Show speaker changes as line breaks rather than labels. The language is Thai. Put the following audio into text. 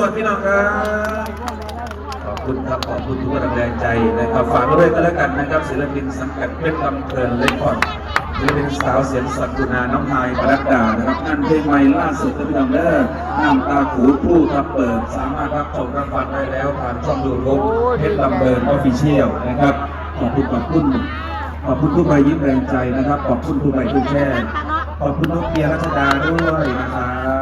วดพี่น้องครับขอบคุณครับขอบคุณทุกกำลังใจนะครับฝากด้วยก็แล้วกันนะครับศิลปินสังกัดเพชรลำเพลินเลคคอร์ดศิลปินสาวเสียงสักุณาน้องไฮปรักดานะครับงานเพลงใหม่ล่าสุดก็พี่น้องเด้อน้ำตาขูดผู้ทับเปิด สามารถรับชมรับฟังได้แล้วผ่านช่องยูทูบเพชรลำเพลินออฟฟิเชียลนะครับขอบคุณขอบคุณขอบคุณทุกใบยิ้มแรงใจนะครับ ขอบคุณทุกใบทุกแช่ขอบคุณน้องเกียร์รัชดาด้วยนะครับ